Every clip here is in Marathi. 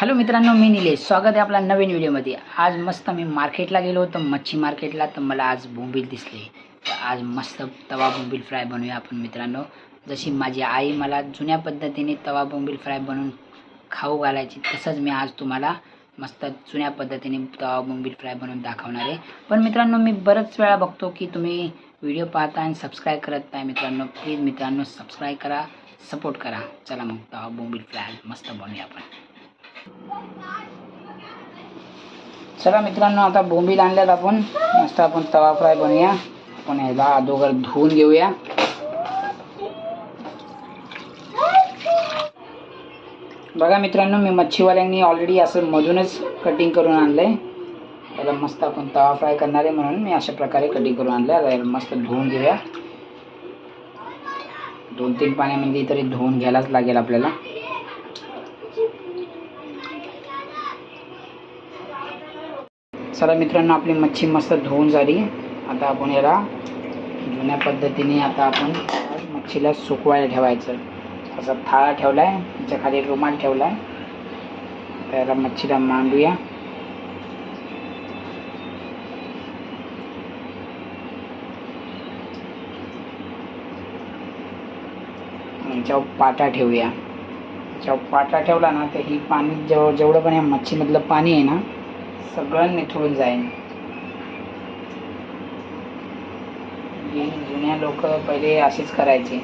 हॅलो मित्रांनो मी निलेश. स्वागत आहे आपला नवीन व्हिडिओमध्ये. आज मस्त मी मार्केटला गेलो होतो मच्छी मार्केटला. तर मला आज बोंबील दिसले. तर आज मस्त तवा बोंबील फ्राय बनवूया आपण मित्रांनो. जशी माझी आई मला जुन्या पद्धतीने तवा बोंबील फ्राय बनवून खाऊ घालायची तसंच मी आज तुम्हाला मस्त जुन्या पद्धतीने तवा बोंबील फ्राय बनवून दाखवणार आहे. पण मित्रांनो मी बरंच वेळा बघतो की तुम्ही व्हिडिओ पाहता आणि सबस्क्राईब करत नाही मित्रांनो. प्लीज मित्रांनो सबस्क्राईब करा सपोर्ट करा. चला मग तवा बोंबील फ्राय मस्त बनवूया आपण. चला मित्रांनो आता बोंबील आणल्यात आपण. मस्त आपण तवा फ्राय बनवूया. आपण ह्याला अगोदर धुवून घेऊया. बघा मित्रांनो मी मच्छीवाल्यांनी ऑलरेडी असं मधूनच कटिंग करून आणलंय. त्याला मस्त आपण तवा फ्राय करणार आहे म्हणून मी अशा प्रकारे कटिंग करून आणलं आता मस्त धुवून घेऊया. दोन तीन पाण्यामध्ये तरी धुवून घ्यायलाच लागेल आपल्याला. चला मित्रांनो आपली मच्छी मस्त धुवून झाली. आता आपण याला जुन्या पद्धतीने आता आपण मच्छीला सुकवायला ठेवायचं. असा थाळा ठेवला आहे त्याच्याखाली रुमाल ठेवला आहे त्याला मच्छीला मांडूया. आणि याच्यावर पाटा ठेवूया. याच्यावर पाटा ठेवला ना तर ही पाणी जेव जेवढं पण या मच्छीमधलं पाणी आहे ना सगळं निथळून जाईन. जुन्या लोक पहिले अशीच करायचे.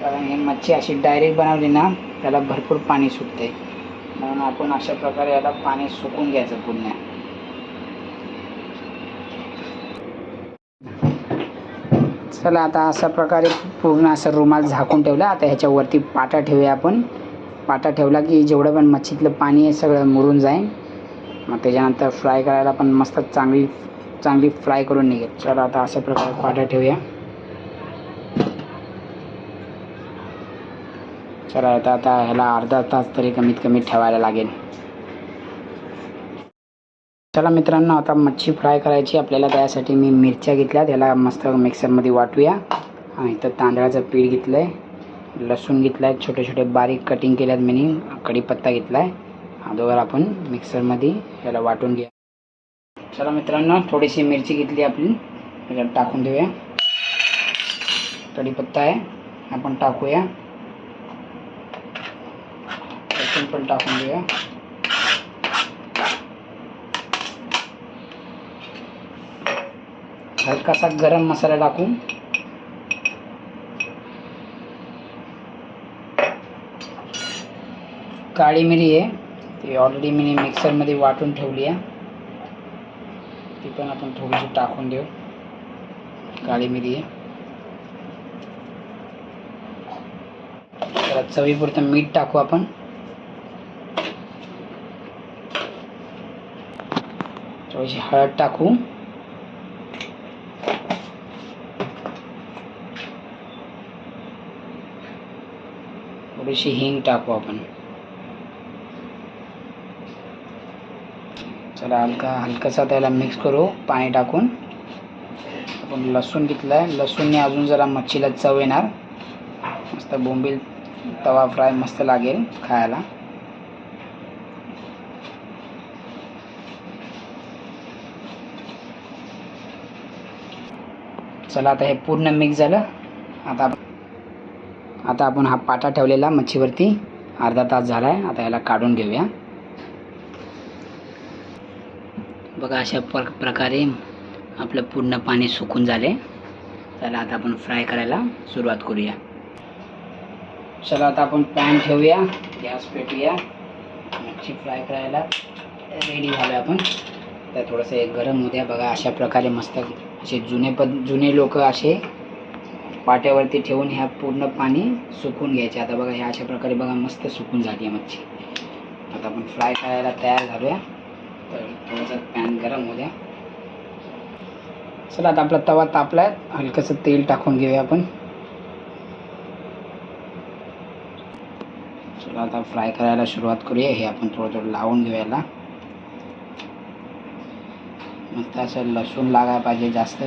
कारण ही मच्छी अशी डायरेक्ट बनवली ना त्याला भरपूर पाणी सुटते. म्हणून आपण अशा प्रकारे याला पाणी सुकून घ्यायचं पूर्ण चला आता अशा प्रकारे पूर्ण असं रुमाल झाकून ठेवला आता ह्याच्यावरती पाटा ठेवूया आपण. पाटा ठेवला की जेवढं पण मच्छीतलं पाणी आहे सगळं मुरून जाईल मग त्याच्यानंतर फ्राय करायला पण मस्त चांगली चांगली फ्राय करून निघेल. चला आता अशा प्रकारे पाटा ठेवूया. चला आता आता ह्याला अर्धा तास तरी कमीत कमी ठेवायला लागेल. चला मित्रांनो आता मच्छी फ्राय करायची आपल्याला. त्यासाठी मी मिरच्या घेतल्या त्याला मस्त मिक्सरमध्ये वाटूया. आणि इथं तांदळाचं पीठ घेतलं आहे लसूण घेतलं आहे छोटे छोटे बारीक कटिंग केल्यात मी कढीपत्ता घेतला आहे अगोदर आपण मिक्सरमध्ये याला वाटून घ्या. चला मित्रांनो थोडीशी मिरची घेतली आपली. त्याच्यात टाकून देऊया. कढीपत्ता आहे. आपण टाकूया. लसूण पण टाकून देऊया. हलकासा गरम मसाला टाकून. काळी मिरी आहे. ती ऑलरेडी मी मिक्सरमध्ये वाटून ठेवली आहे. ती पण आपण थोडीशी टाकून देऊ. काळी मिरी त्याला चवीपुरतं मीठ टाकू आपण. थोडीशी हळद टाकू. थोडीशी हिंग टाकू आपण. चला हलका हलकासा त्याला मिक्स करू पाणी टाकून. आपण लसूण घेतलं आहे लसूणने अजून जरा मच्छीला चव येणार. मस्त बोंबील तवा फ्राय मस्त लागेल खायला. चला आता हे पूर्ण मिक्स झालं. आता आता आपण हा पाटा ठेवलेला मच्छीवरती. अर्धा तास झाला आहे आता याला काढून घेऊया. बघा अशा प्र प्रकारे आपलं पूर्ण पाणी सुकून झाले. त्याला आता आपण फ्राय करायला सुरुवात करूया. चला आता आपण पॅन ठेवूया गॅस पेटूया. मच्छी फ्राय करायला रेडी झालं आपण. तर थोडंसं एक गरम होऊ द्या. बघा अशा प्रकारे मस्त असे जुने पद जुने लोक असे पाट्यावरती ठेवून ह्या पूर्ण पाणी सुकून घ्यायचे. आता बघा ह्या अशा प्रकारे बघा मस्त सुकून झाली आहे मच्छी. आता आपण फ्राय करायला तयार झालोया. तर थोडंसं पॅन गरम हो द्या. चला आता आपला तवा तापला आहे हलकंसं तेल टाकून घेऊया आपण. चला आता फ्राय करायला सुरुवात करूया. हे आपण थोडं थोडं लावून घेऊयाला. मस्त असं लसूण लागायला पाहिजे जास्त.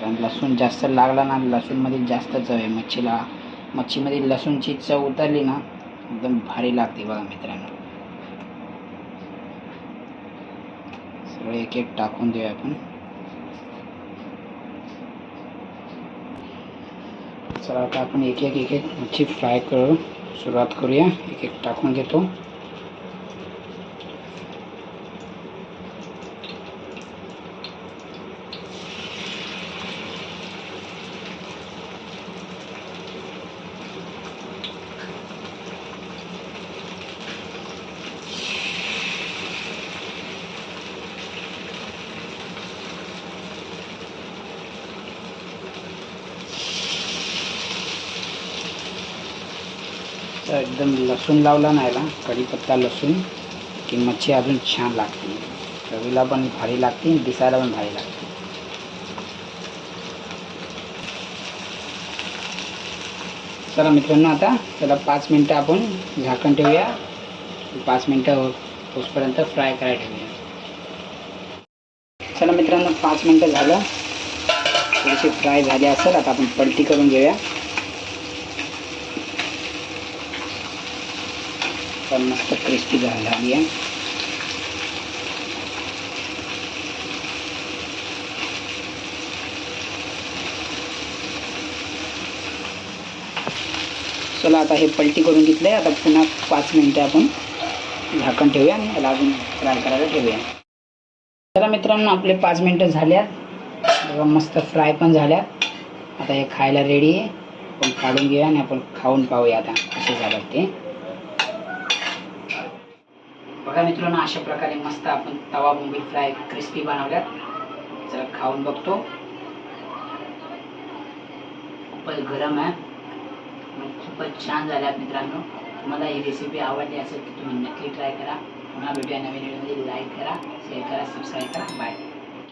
कारण लसूण जास्त लागला ना लसूणमध्ये जास्त चव आहे. मच्छीला मच्छीमध्ये लसूणची चव उतरली ना एकदम भारी लागते बघा मित्रांनो. सगळे एक एक टाकून देऊया आपण. चला आता आपण एक एक एक एक मच्छी फ्राय करू सुरुवात करूया. एक एक टाकून घेतो. तर एकदम लसूण लावला नाही ना कढीपत्ता लसूण. की मच्छी अजून छान लागते. चवीला पण भारी लागते दिसायला पण भारी लागते. चला मित्रांनो आता त्याला पाच मिनटं आपण झाकण ठेवूया. पाच मिनटं होसपर्यंत फ्राय करायला ठेवूया. चला मित्रांनो पाच मिनटं झालं. थोडीशी फ्राय झाली असेल आता आपण पलटी करून घेऊया. तर मस्त क्रिस्पी झाली आहे. चला आता हे पलटी करून घेतले आता पुन्हा पाच मिनटं आपण झाकण ठेवूया आणि याला अजून फ्राय करायला ठेवूया. चला मित्रांनो आपले पाच मिनटं झाल्यात बघा मस्त फ्राय पण झाल्यात आता हे खायला रेडी आहे. आपण काढून घेऊया आणि आपण खाऊन पाहूया आता कसे झालं ते. बघा मित्रांनो अशा प्रकारे मस्त आपण तवा बोंबील फ्राय क्रिस्पी बनवल्यात. जरा खाऊन बघतो. खूपच गरम आहे. खूपच छान झाल्यात मित्रांनो. तुम्हाला ही रेसिपी आवडली असेल तर तुम्ही नक्की ट्राय करा. पुन्हा भेटूया नवीन व्हिडिओमध्ये लाईक करा शेअर करा सबस्क्राईब करा. बाय